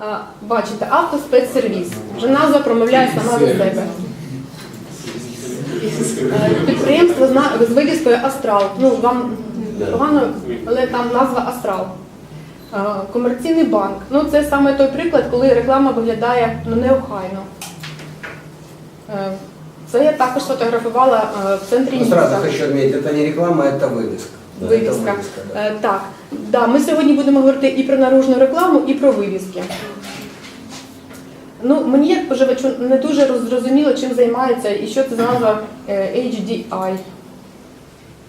А, Бачите, автоспецсервіс. Вже назва промовляє сама за себе. Е, Підприємство зна- з вивіскою Астрал. Ну, вам погано, але там назва Астрал. Е, Комерційний банк. Ну, це саме той приклад, коли реклама виглядає ну, неохайно. Е, Це я також фотографувала е, в центрі Ну, сразу міста. хочу отметить, это не реклама, это вывеска. Вивіска. Е, Так, да, ми сьогодні будемо говорити і про наружну рекламу, і про вивіски. Ну, мені як споживачу не дуже зрозуміло, чим займається і що це за назва е, HDI.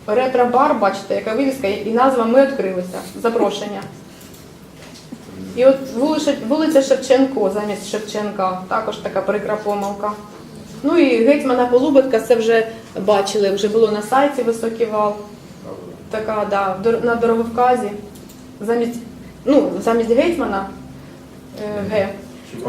Ретро-бар, бачите, яка вивіска, і назва Ми відкрилися. Запрошення. І от вулиця, вулиця Шевченко замість Шевченка, також така прикра помилка. Ну і гетьмана Полубатка, це вже бачили, вже було на сайті високий вал Така, да, в дор- на дороговказі. Замість, ну, замість гетьмана е, Г.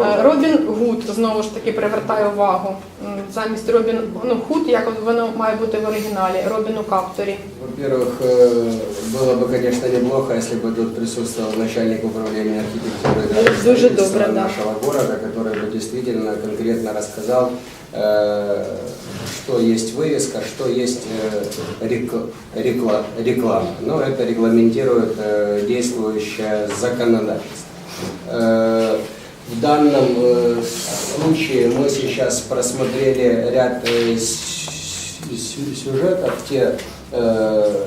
Е, Робін Гуд знову ж таки привертає увагу. М, Замість Робін, ну, Худ, як от воно має бути в оригіналі, Робін у капторі. Во-первых, э, было бы, конечно, неплохо, если бы тут присутствовал начальник управления архитектуры и Дуже градостроительства добре, да. нашего города, который бы действительно конкретно рассказал, э, Что есть вывеска, что есть э, рек- рекла- реклама. Но это регламентирует э, действующее законодательство. Э, В данном э, случае мы сейчас просмотрели ряд э, сюжетов, те э,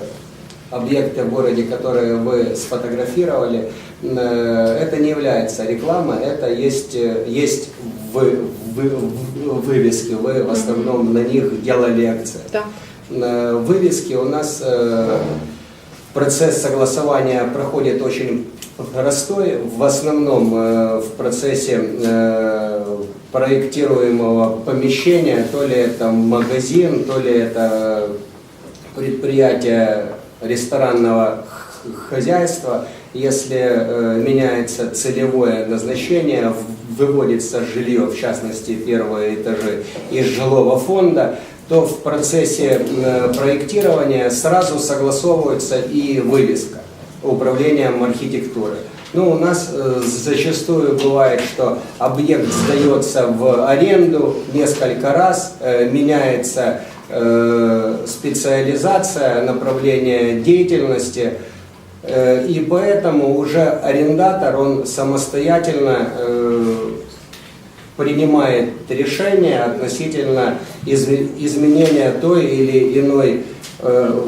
объекты в городе, которые вы сфотографировали. Э, Это не является рекламой, это есть, э, есть вы- вы- вывески. Вы в основном на них делали. Так. Э, Вывески у нас э, процесс согласования проходит очень простой. В основном э, в процессе э, проектируемого помещения, то ли это магазин, то ли это предприятие ресторанного хозяйства, если меняется целевое назначение, выводится жилье, в частности первые этажи из жилого фонда, то в процессе проектирования сразу согласовывается и вывеска управлением архитектуры. Ну, у нас э, зачастую бывает, что объект сдается в аренду несколько раз, э, меняется э, специализация, направление деятельности, э, и поэтому уже арендатор, он самостоятельно э, принимает решение относительно изме- изменения той или иной э,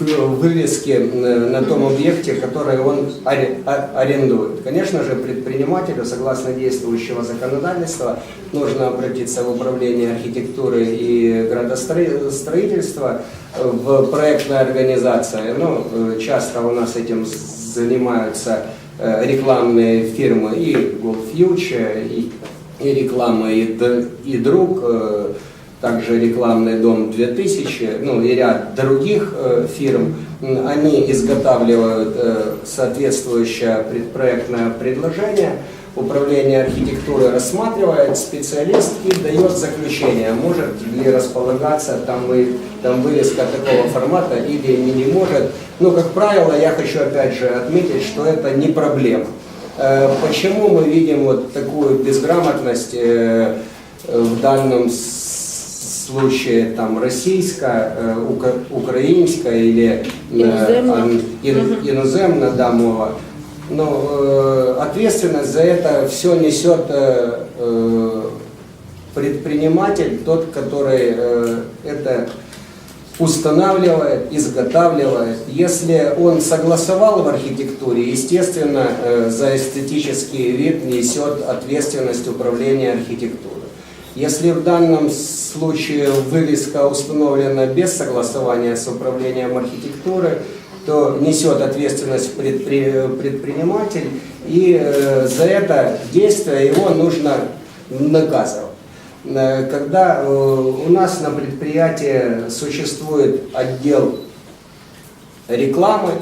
вывески на том объекте, который он а- арендует. Конечно же, предпринимателю, согласно действующего законодательства, нужно обратиться в управление архитектуры и градостроительства, э, в проектной организации. Ну, э, часто у нас этим занимаются э, рекламные фирмы и Gold Future, и, и реклама и, и друг, э, также рекламный дом 2000, ну и ряд других э, фирм. Они изготавливают э, соответствующее предпроектное предложение. Управление архитектуры рассматривает, специалист и дает заключение, может ли располагаться там, и, там вывеска такого формата или не, может. Ну, как правило, я хочу опять же отметить, что это не проблема. Э, Почему мы видим вот такую безграмотность э, э, в данном случае там российская, украинская или э, Иноземно. ан- ин- иноземно, да, мова. Но э, ответственность за это все несет предприниматель, тот, который это устанавливает, изготавливает. Если он согласовал в архитектуре, естественно, э, за эстетический вид несет ответственность управления архитектурой. Если в данном случае вывеска установлена без согласования с управлением архитектуры, то несет ответственность предпри- предприниматель, и э, за это действие его нужно наказывать. Э, Когда э, у нас на предприятии существует отдел рекламы,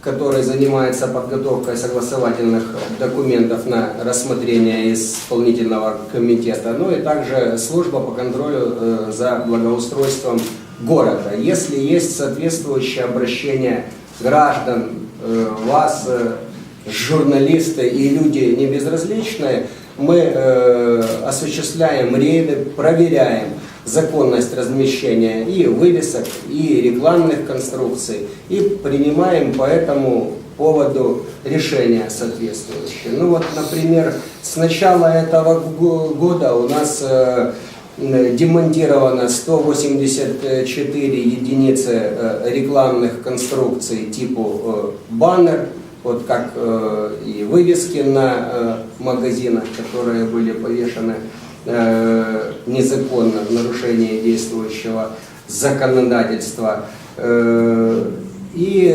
который занимается подготовкой согласовательных документов на рассмотрение исполнительного комитета, ну и также служба по контролю э, за благоустройством города. Если есть соответствующее обращение граждан, вас, журналисты и люди не безразличные, мы э, осуществляем рейды, проверяем законность размещения и вывесок, и рекламных конструкций, и принимаем по этому поводу решения соответствующие. Ну вот, например, с начала этого го- года у нас э, демонтировано 184 единицы э, рекламных конструкций типу э, баннер, вот как э, и вывески на э, магазинах, которые были повешены э, незаконно в нарушении действующего законодательства. Э, И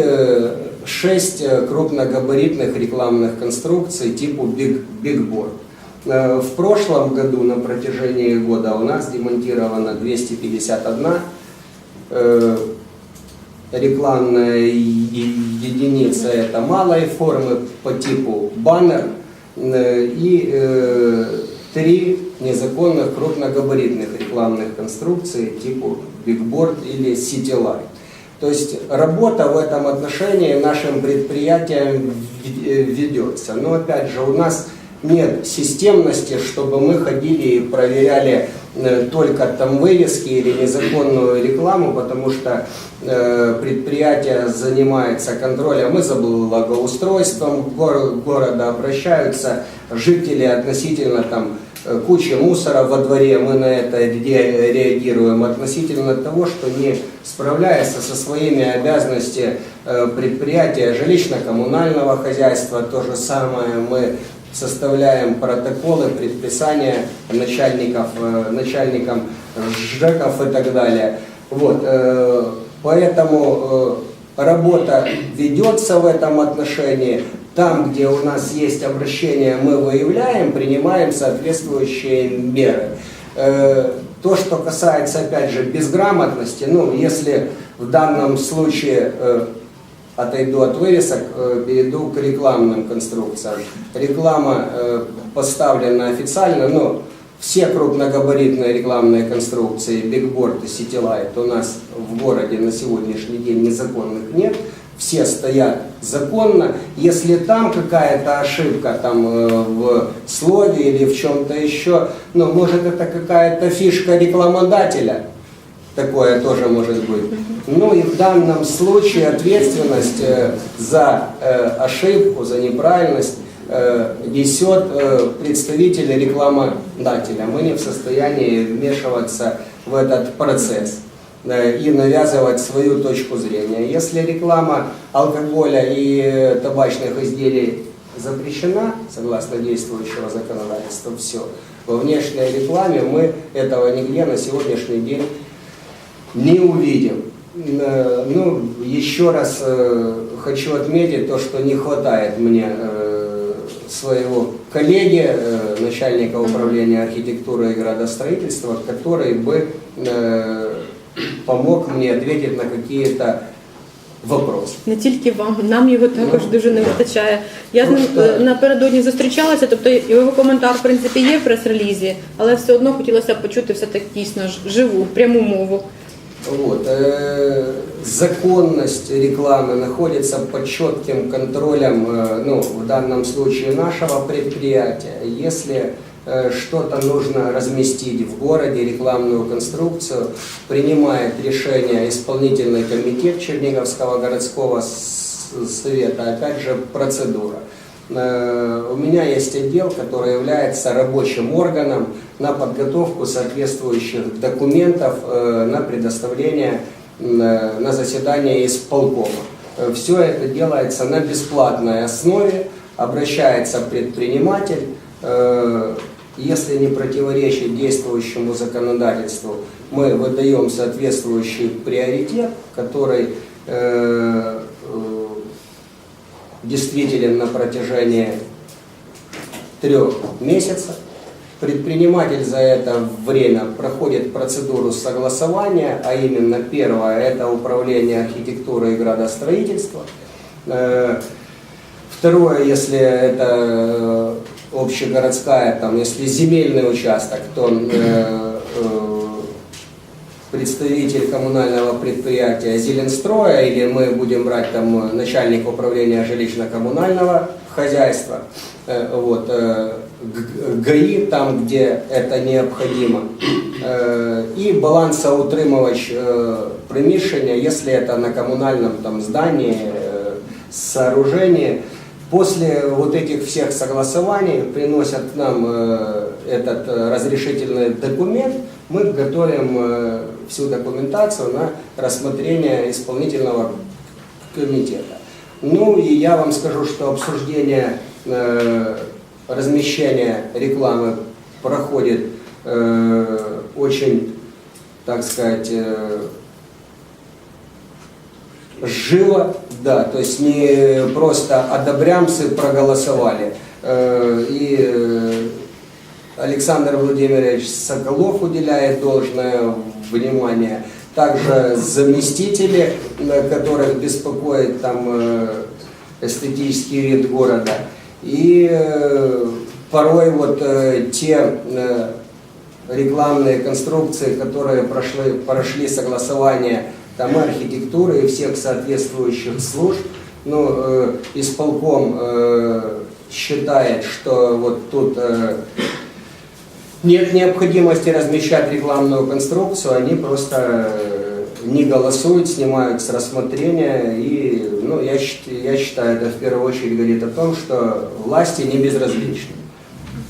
шесть э, крупногабаритных рекламных конструкций типу Big, Big Board. Э, В прошлом году на протяжении года у нас демонтировано 251 э, рекламная единица это малой формы по типу баннер э, и э, три незаконных крупногабаритных рекламных конструкций типу бигборд или ситилай. То есть работа в этом отношении нашим предприятиям э, ведется. Но опять же у нас нет системности, чтобы мы ходили и проверяли э, только там вывески или незаконную рекламу, потому что э, предприятие занимается контролем и за благоустройством гор- города, обращаются жители относительно там э, кучи мусора во дворе, мы на это ре- реагируем относительно того, что не справляется со своими обязанностями э, предприятия жилищно-коммунального хозяйства, то же самое мы составляем протоколы, предписания начальников, э, начальникам ЖЭКов и так далее. Вот, э, поэтому э, работа ведется в этом отношении. Там, где у нас есть обращение, мы выявляем, принимаем соответствующие меры. То, что касается, опять же, безграмотности, ну, если в данном случае отойду от вывесок, э, перейду к рекламным конструкциям. Реклама э, поставлена официально, но все крупногабаритные рекламные конструкции, бигборд и ситилайт у нас в городе на сегодняшний день незаконных нет. Все стоят законно. Если там какая-то ошибка там, э, в слове или в чем-то еще, ну, может это какая-то фишка рекламодателя, Такое тоже может быть. Ну и в данном случае ответственность э, за э, ошибку, за неправильность э, несет представитель рекламодателя. Мы не в состоянии вмешиваться в этот процесс и навязывать свою точку зрения. Если реклама алкоголя и табачных изделий запрещена, согласно действующего законодательства, все. Во внешней рекламе мы этого нигде на сегодняшний день не увидим. Э, Ну, еще раз э, хочу отметить то, что не хватает мне э, своего коллеги, э, начальника управления архитектуры и градостроительства, который бы э, помог мне ответить на какие-то вопросы. Не тільки вам, нам його також Ну, дуже не вистачає. Я з ним Просто- е, напередодні зустрічалася, тобто його коментар в принципі є в прес-релізі, але все одно хотілося б почути все таки дійсно ж- живу, пряму мову. Вот. э, Законность рекламы находится под четким контролем, э, ну, в данном случае нашего предприятия. Если э, что-то нужно разместить в городе, рекламную конструкцию, принимает решение исполнительный комитет Черниговского городского совета, опять же, процедура. Э, У меня есть отдел, который является рабочим органом на подготовку соответствующих документов э, на предоставление э, на заседание исполкома. Все это делается на бесплатной основе, обращается предприниматель, если не противоречит действующему законодательству, мы выдаем соответствующий приоритет, который действителен на протяжении трех месяцев. Предприниматель за это время проходит процедуру согласования, а именно первое – это управление архитектурой и градостроительства. Э, Второе, если это э, общегородская, там, если земельный участок, то э, представитель коммунального предприятия Зеленстроя, или мы будем брать там э, начальник управления жилищно-коммунального хозяйства, э, вот, э, ГАИ, там, где это необходимо, Е, і балансоутримувач е, приміщення, якщо це на коммунальном там здании, сооружении. После вот этих всех согласований приносят нам этот разрешительный документ, мы готовим всю документацию на рассмотрение исполнительного комитета. Ну и я вам скажу, что обсуждение э, размещения рекламы проходит э, очень, так сказать, э, живо, да, то есть не просто одобрямцы проголосовали. Э, И Александр Владимирович Соколов уделяет должное внимание. Также заместители, которых беспокоит там э, эстетический вид города. И э, порой вот э, те рекламные конструкции, которые прошли, прошли согласование там, архитектуры и всех соответствующих служб, ну, исполком считает, что вот тут э, нет необходимости размещать рекламную конструкцию, они просто э, не голосуют, снимают с рассмотрения. И ну, я, я считаю, это в первую очередь говорит о том, что власти не безразличны.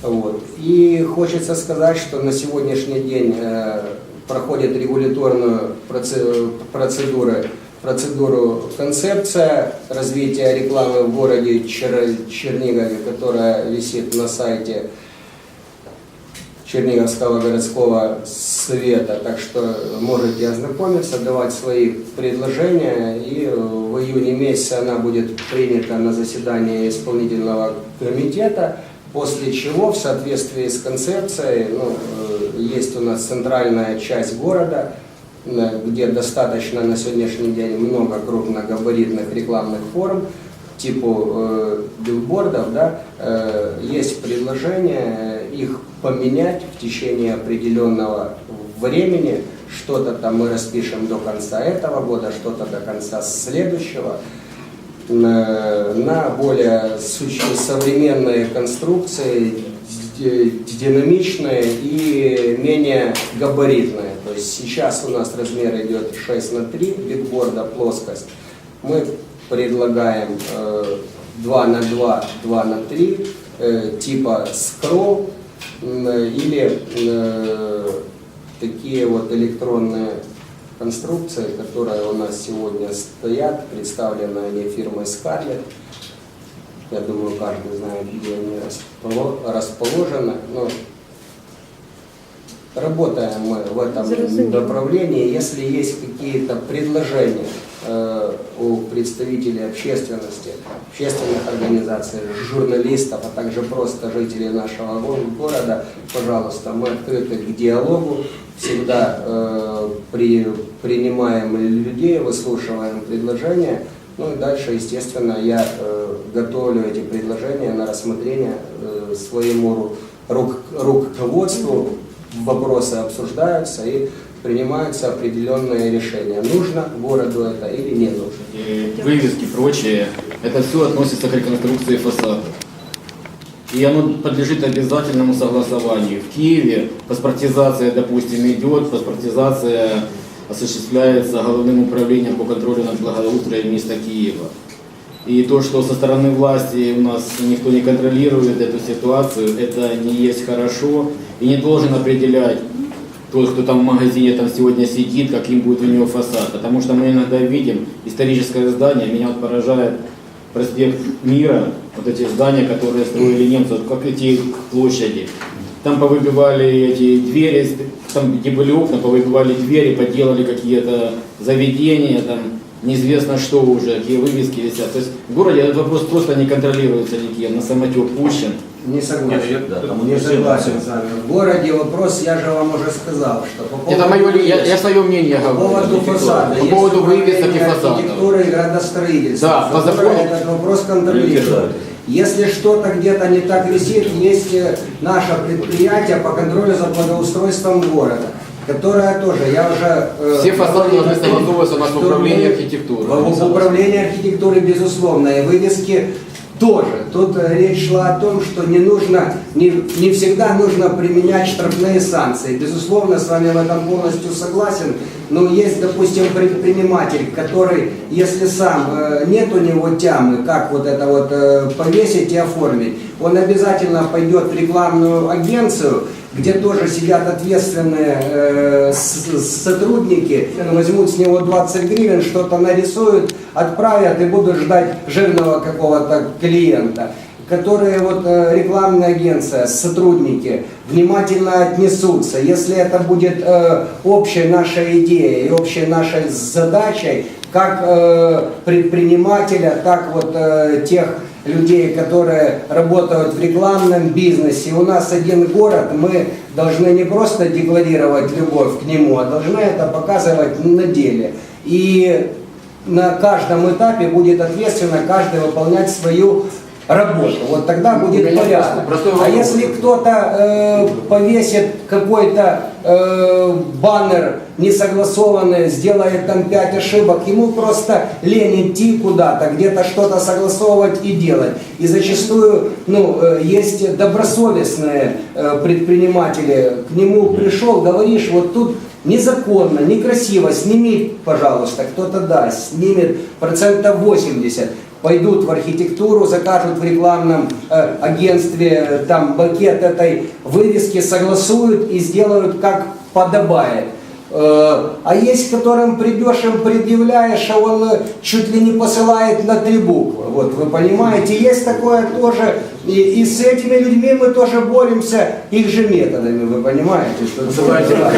Вот. И хочется сказать, что на сегодняшний день э, проходит регуляторную проце- процедуру, процедуру концепция развития рекламы в городе Чер- Чернигове, которая висит на сайте Черниговского городского совета, так что можете ознакомиться, давать свои предложения, и в июне месяце она будет принята на заседании исполнительного комитета, после чего в соответствии с концепцией, ну, э, есть у нас центральная часть города, где достаточно на сегодняшний день много крупногабаритных рекламных форм, типу э, билбордов, да, э, есть предложение их поменять в течение определенного времени. Что-то там мы распишем до конца этого года, что-то до конца следующего на более современные конструкции, ди- динамичные и менее габаритные. То есть сейчас у нас размер идет 6 на 3 бигборда, плоскость. Мы предлагаем э, 2 на 2, 2 на 3, э, типа скролл м, или э, такие вот электронные конструкции, которые у нас сегодня стоят, представлены они фирмой Scarlett. Я думаю, каждый знает, где они располо- расположены. Но работаем мы в этом направлении. Если есть какие-то предложения э, у представителей общественности, общественных организаций, журналистов, а также просто жителей нашего го- города, пожалуйста, мы открыты к диалогу, всегда э, при, принимаем людей, выслушиваем предложения. Ну и дальше, естественно, я э, готовлю эти предложения на рассмотрение э, своему ру- рук- руководству. Вопросы обсуждаются и принимаются определенные решения. Нужно городу это или не нужно. И вывески, прочее, это все относится к реконструкции фасада. И оно подлежит обязательному согласованию. В Киеве паспортизация, допустим, идет, паспортизация осуществляется Головным управлением по контролю над благоустроем места Киева. И то, что со стороны власти у нас никто не контролирует эту ситуацию, это не есть хорошо и не должен определять тот, кто там в магазине там сегодня сидит, каким будет у него фасад. Потому что мы иногда видим историческое здание, меня вот поражает проспект Мира, вот эти здания, которые строили немцы, вот как эти площади. Там повыбивали эти двери, там где были окна, повыбивали двери, поделали какие-то заведения, там неизвестно что уже, какие вывески висят. То есть в городе этот вопрос просто не контролируется никем, на самотек пущен. Не согласен. Нет, да, там не согласен с вами. В городе вопрос, я же вам уже сказал, что по поводу... Это мое, я, я свое мнение По говорю. поводу фасада. По поводу вывесок и фасадов. архитектуры и градостроительства, Да, по закону- этот вопрос контролирует. Приоритет, Если что-то где-то не так висит, есть э, наше предприятие по контролю за благоустройством города. Которая тоже, я уже... э, Все фасады должны согласовываться у нас в управлении архитектуры. В, в управлении архитектуры, безусловно, и вывески тоже. Тут э, речь шла о том, что не нужно, не, не всегда нужно применять штрафные санкции. Безусловно, с вами в этом полностью согласен. Но есть, допустим, предприниматель, который, если сам э, нет у него тямы, как вот это вот э, повесить и оформить, он обязательно пойдет в рекламную агенцию, где тоже сидят ответственные э, с- с- сотрудники, возьмут с него 20 гривен, что-то нарисуют, отправят и будут ждать жирного какого-то клиента которые вот э, рекламная агенция, сотрудники внимательно отнесутся. Если это будет э, общей нашей идеей общей нашей задачей, как э, предпринимателя, так вот э, тех людей, которые работают в рекламном бизнесе. У нас один город, мы должны не просто декларировать любовь к нему, а должны это показывать на деле. И на каждом этапе будет ответственно каждый выполнять свою работу. Вот тогда будет У меня порядок. А если кто-то э, повесит какой-то э, баннер несогласованный, сделает там пять ошибок, ему просто лень идти куда-то, где-то что-то согласовывать и делать. И зачастую ну, э, есть добросовестные э, предприниматели, к нему пришел, говоришь, вот тут незаконно, некрасиво, сними, пожалуйста, кто-то даст, снимет процентов 80 пойдут в архитектуру, закажут в рекламном э, агентстве э, там макет этой вывески, согласуют и сделают как подобает. Э, а есть, которым придешь им предъявляешь, а он э, чуть ли не посылает на три буквы. Вот вы понимаете, есть такое тоже. И, и с этими людьми мы тоже боремся их же методами, вы понимаете, что Называйте Да.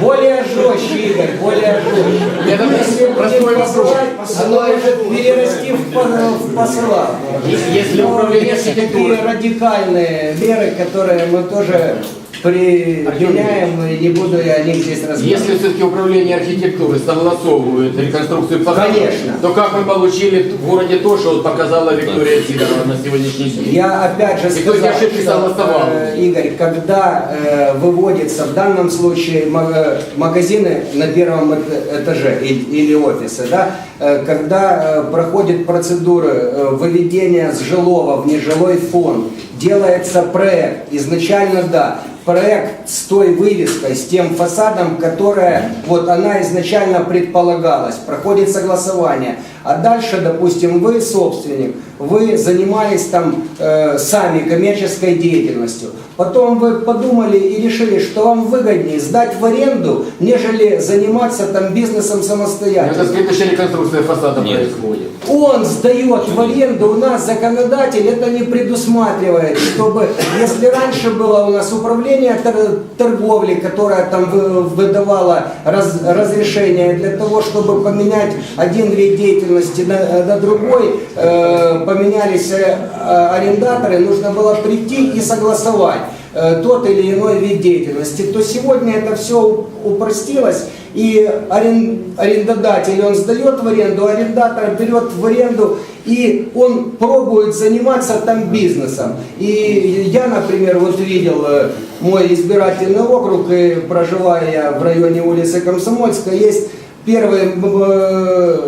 более жестче, Игорь, более жестче. Это Если вопрос. посылать, оно может перерасти в, в посла. Если есть такие радикальные меры, которые мы тоже применяем, и не буду я о них здесь рассказывать. Если все-таки управление архитектуры согласовывает реконструкцию фасада, Конечно. то как мы получили в городе то, что показала Виктория Сидорова на сегодняшний день? Я опять же сказал, ошибки что, согласовал? э, Игорь, когда э, выводится в данном случае ма- магазины на первом эт- этаже или офисы, да, э, когда э, проходит процедуры э, выведения с жилого в нежилой фонд, делается проект, изначально да, проект с той вывеской, с тем фасадом, которая вот она изначально предполагалась, проходит согласование. А дальше, допустим, вы собственник, вы занимались там э, сами коммерческой деятельностью. Потом вы подумали и решили, что вам выгоднее сдать в аренду, нежели заниматься там бизнесом самостоятельно. Это следующая реконструкция фасада происходит. Он сдает в аренду, у нас законодатель это не предусматривает, чтобы, если раньше было у нас управление тор- торговли, которое там вы- выдавало раз- разрешение для того, чтобы поменять один вид деятельности на, на другой, э, поменялись э, э, арендаторы, нужно было прийти и согласовать э, тот или иной вид деятельности, то сегодня это все упростилось, и арен- арендодатель, он сдает в аренду, арендатор берет в аренду, и он пробует заниматься там бизнесом. И я, например, вот видел э, мой избирательный округ, и проживая я в районе улицы Комсомольска, есть первый э,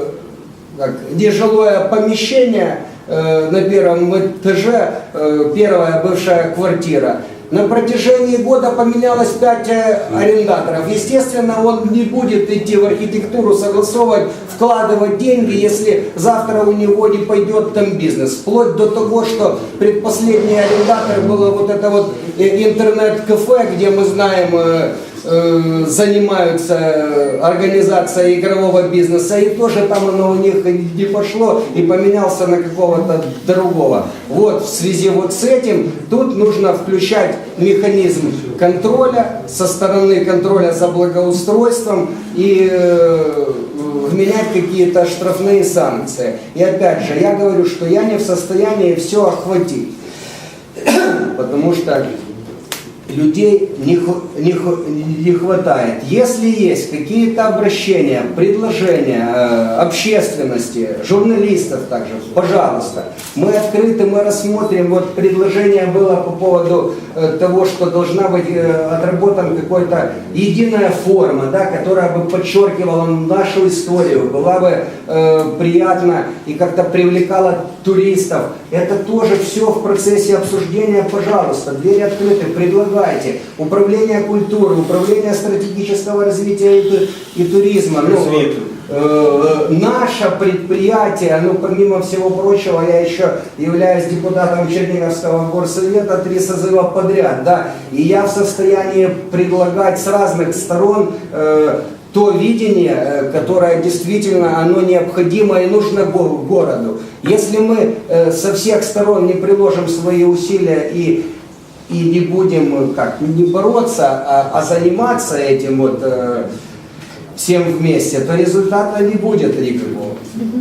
как, нежилое помещение э, на первом этаже, э, первая бывшая квартира. На протяжении года поменялось пять э, арендаторов. Естественно, он не будет идти в архитектуру, согласовывать, вкладывать деньги, если завтра у него не пойдет там бизнес. Вплоть до того, что предпоследний арендатор было вот это вот э, интернет-кафе, где мы знаем э, занимаются э, организацией игрового бизнеса, и тоже там оно у них не пошло и поменялся на какого-то другого. Вот в связи вот с этим тут нужно включать механизм контроля со стороны контроля за благоустройством и э, вменять какие-то штрафные санкции. И опять же, я говорю, что я не в состоянии все охватить. Потому что людей не, не не хватает. Если есть какие-то обращения, предложения э, общественности, журналистов также, пожалуйста, мы открыты, мы рассмотрим. Вот предложение было по поводу э, того, что должна быть э, отработана какая-то единая форма, да, которая бы подчеркивала нашу историю, была бы э, приятна и как-то привлекала туристов. Это тоже все в процессе обсуждения, пожалуйста, двери открыты, предлагайте. Управление культуры, управление стратегического развития и, ту- и туризма. Ну, э, наше предприятие, ну помимо всего прочего, я еще являюсь депутатом Черниговского горсовета три созыва подряд, да, и я в состоянии предлагать с разных сторон э, то видение, э, которое действительно оно необходимо и нужно го- городу. Если мы э, со всех сторон не приложим свои усилия и и не будем э, как не бороться, а, а заниматься этим вот э, всем вместе, то результата не будет никакого.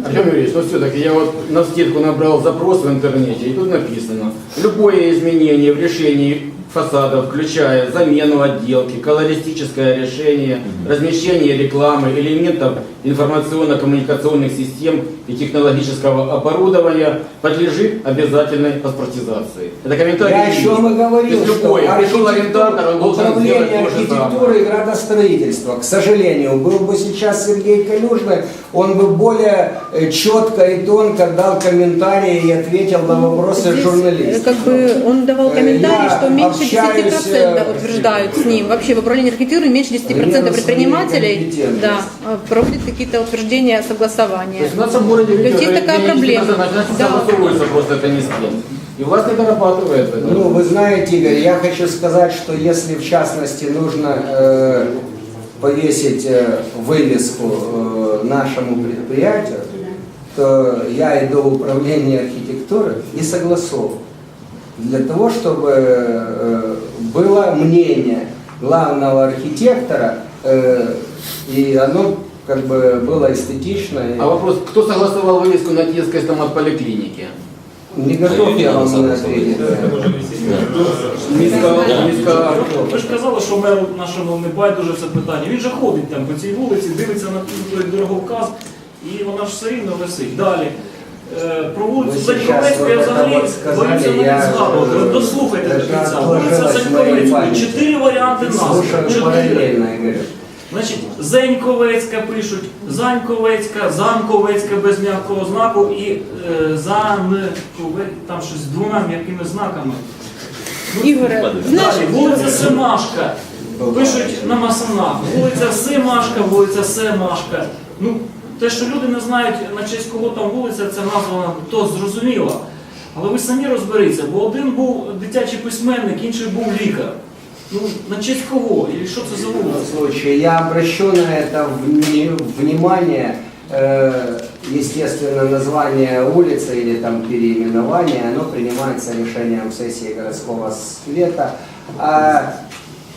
Артем Юрьевич, но все-таки я вот на скидку набрал запрос в интернете, и тут написано, любое изменение в решении фасада, включая замену отделки, колористическое решение, размещение рекламы, элементов информационно-коммуникационных систем и технологического оборудования, подлежит обязательной паспортизации. Это комментарий. Я еще вам говорил, что любой, пришел арендатор, он должен управление архитектуры и градостроительства, к сожалению, был бы сейчас Сергей Калюжный, он бы более э, четко и тонко дал комментарии и ответил на вопросы Здесь, э, журналистов. Как бы он давал Э, комментарий, я что меньше общаюсь, 10% э, утверждают с ним. Вообще в управлении архитектуры меньше 10% Примерно предпринимателей да, проводят какие-то утверждения То согласования. в городе То есть есть видите, такая где проблема. 10%, значит, Да. согласовывается просто это не с кем. И власть не дорабатывает это. Ну, вы знаете, Игорь, я хочу сказать, что если в частности нужно э, повесить э, вывеску э, нашему предприятию, то я иду в управление архитектуры и согласовываю. Для того, чтобы э, было мнение главного архитектора, э, и оно как бы было эстетично. и- А вопрос, кто согласовал вывеску на Киевской стоматполиклинике? Не готов я вам на ответить. Міська, міська Ви ж казали, що меру нашому не байдуже це питання. Він же ходить там по цій вулиці, дивиться на той дороговказ, і вона ж все рівно висить. Далі. Е, Про вулицю Ви зараз Заньковецьку я вот це взагалі от сказали, боюся я, навіть згадувати. е, Ви Дослухайте до це кінця. отложилось Вулиця в моїй Заньковецька. пам'яті. Чотири варіанти назви. Слушаю Чотири. параллельно, Игорь. Значить, Зеньковецька пишуть, Заньковецька, Замковецька без м'якого знаку і е, Занкове, там щось з двома м'якими знаками. Ігоре, Далі, вулиця Семашка. Пишуть на масонах. Вулиця Семашка, вулиця Семашка. Ну, те, що люди не знають, на честь кого там вулиця, це названа, то зрозуміло. Але ви самі розберіться, бо один був дитячий письменник, інший був лікар. Ну, на честь кого? І що це за В вулиця? данном случае я обращу на это вни- внимание. Э, Естественно, название улицы или там переименование, оно принимается решением сессии городского совета. А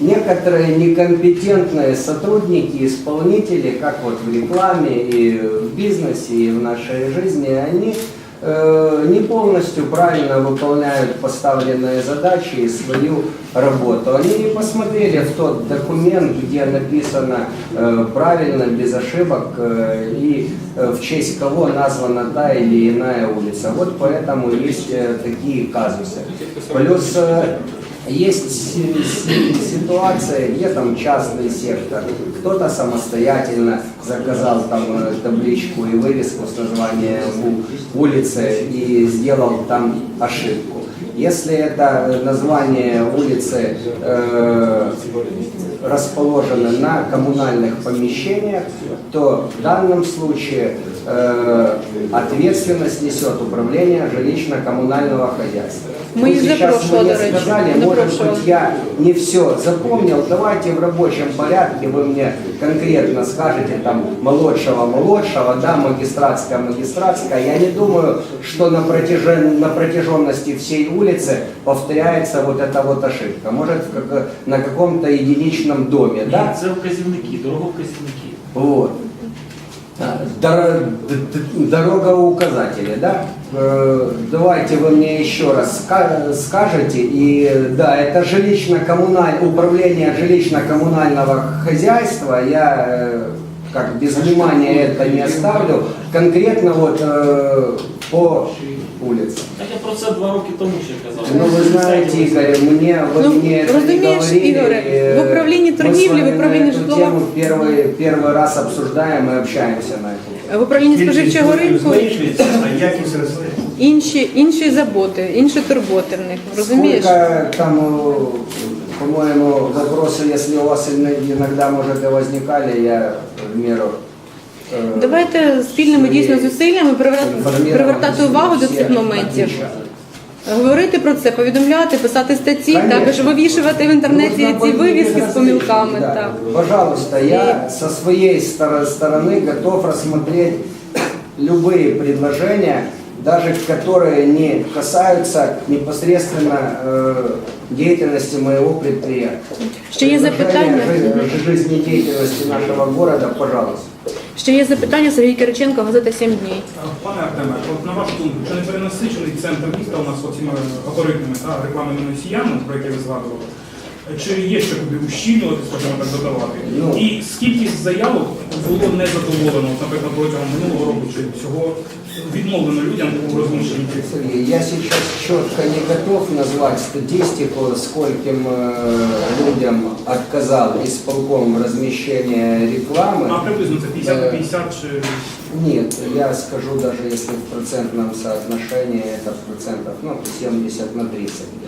некоторые некомпетентные сотрудники, исполнители, как вот в рекламе и в бизнесе, и в нашей жизни, они не полностью правильно выполняют поставленные задачи и свою работу. Они не посмотрели в тот документ, где написано э, правильно, без ошибок э, и э, в честь кого названа та или иная улица. Вот поэтому есть э, такие казусы. Плюс э, есть си- си- ситуации, где там частный сектор, кто-то самостоятельно заказал там э, табличку и вывеску с названием улицы и сделал там ошибку. Если это название улицы э, расположено на коммунальных помещениях, то в данном случае э, ответственность несет управление жилищно-коммунального хозяйства. Мы Вот из сейчас запрошего, мне до речі, сказали, до может прошлого. быть, я не все запомнил, давайте в рабочем порядке вы мне конкретно скажете там молодшего, молодшего, да, магистратская, магистратская. Я не думаю, что на, протяжен- на протяженности всей улицы повторяется вот эта вот ошибка. Может, в как- на каком-то единичном доме, Ні, да? це вказівники, дороговказівники. Вот. Дор- Дорога указатели, да? Э, Давайте вы мне еще раз ска- скажете. И да, это жилищно-коммуналь... управление жилищно-коммунального хозяйства. Я э, как без внимания это не оставлю. Конкретно вот э, по улице. Так я про це два роки тому ще казав. Ну, вы знаете, Игорь, мне, вы Ну, мне это не разумеешь, говорили. Игорь, э, в управлении мы с торгівлі, в вами управлении на эту житлова- тему первый, первый раз обсуждаем и общаемся на эту тему. В управлінні споживчого ринку зменшується, а якість росте. інші, інші заботи, інші турботи в них. Розумієш? Сколько там, э, по-моему, вопросы, если у вас ин- иногда, может, и возникали, я в меру... э, Давайте спільними дійсно зусиллями привер- информирован привертати увагу до цих всех моментів. отвечаю. Говорити про це, повідомляти, писати статті, Конечно. також вивішувати в інтернеті Нужно ці быть вивіски з безразличным, помилками. да. Так. Пожалуйста, я со своей стор- стороны готов рассмотреть любые предложения, даже которые не касаются непосредственно э, деятельности моего предприятия. Ще є запитання. Предложения жи- жизнедеятельности нашего города, пожалуйста. Ще є запитання Сергій Кириченко, газета «7 днів. Пане Артеме, от на вашу думку, чи не перенасичений центр міста у нас оціми алгоритмами та рекламними носіями, про які ви згадували? Чи є ще куди ущільнювати, скажімо так, додавати? Ну. І скільки заявок було незадоволено, от, наприклад, протягом минулого року чи всього відмовлено людям у розміщенні цих Сергей, я сейчас четко не готов назвать статистику, скольким э, людям отказал исполком размещения рекламы. А приблизно це 50 на 50 чи Нет, я скажу даже если в процентном соотношении это процентов, ну, 70 на 30 где-то.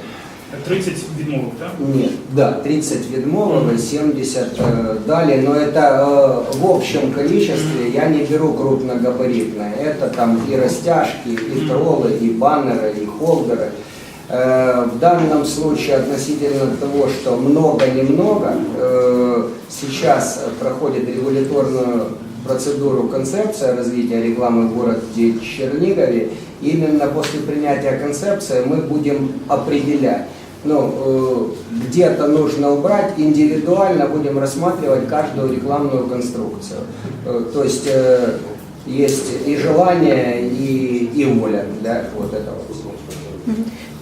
30 відмовок, так? Нет, да, 30 Ведмолова, 70 э, дали, но это э, в общем количестве, я не беру крупногабаритное, это там и растяжки, и троллы, и баннеры, и холдеры. Э, В данном случае относительно того, что много-немного, э, сейчас проходит регуляторную процедуру концепция развития рекламы в городе Чернигове. Именно после принятия концепции мы будем определять, ну, э, где-то нужно убрать, индивидуально будем рассматривать каждую рекламную конструкцию. Э, То есть э, есть и желание, и, и воля для вот этого всего.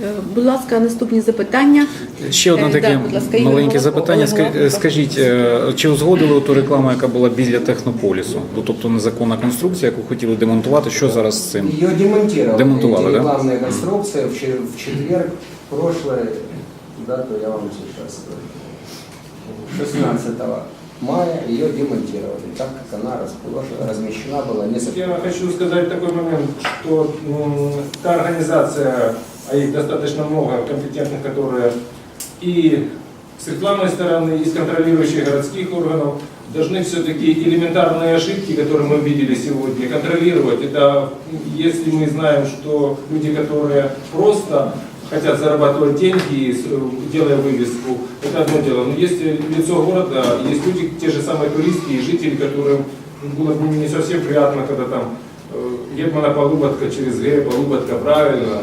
Е, Будь ласка, наступні запитання. Ще одне Е, таке да, будь ласка, Ігор маленьке Головко, запитання. Олег Ска- Головко. Скажіть, е, чи узгодили ту рекламу, яка була біля технополісу? Ну, Тобто незаконна конструкція, яку хотіли демонтувати, що зараз з цим? Ее демонтировали. Демонтовали, эти да? рекламные конструкции в, чер- в четверг прошлое, дату я вам сейчас скажу. 16 мая ее демонтировали, так как она размещена была несколько Я хочу сказать такой момент, что м, та организация, а их достаточно много компетентных, которые и с рекламной стороны, и с контролирующих городских органов должны все-таки элементарные ошибки, которые мы видели сегодня, контролировать. Это если мы знаем, что люди, которые просто хотят зарабатывать деньги, с- делая вывеску, это одно дело. Но есть лицо города, есть люди, те же самые туристы и жители, которым было бы не совсем приятно, когда там э, Гетмана Полуботка через Г, Полуботка правильно.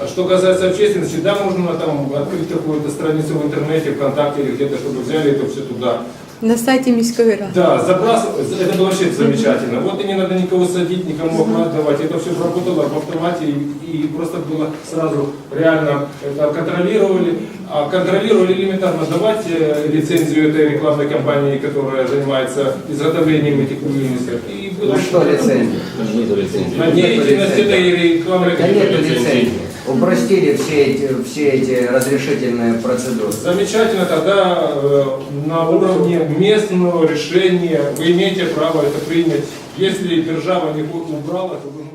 А что касается общественности, да, можно там открыть какую-то страницу в интернете, ВКонтакте или где-то, чтобы взяли это все туда. На сайті міської ради. Да, забрасывать, это было вообще замечательно. Вот и не надо никого садить, никому оклад давать. Это все работало в автомате и, и просто было сразу реально это контролировали. А контролировали элементарно давать э, лицензию этой рекламной компании, которая занимается изготовлением этих вывесок. И было Ну что лицензия? на деятельность этой рекламной Да нет компании. лицензии. Упростили все эти, все эти разрешительные процедуры. Замечательно, тогда э, на уровне местного решения вы имеете право это принять. Если держава не убрала, то вы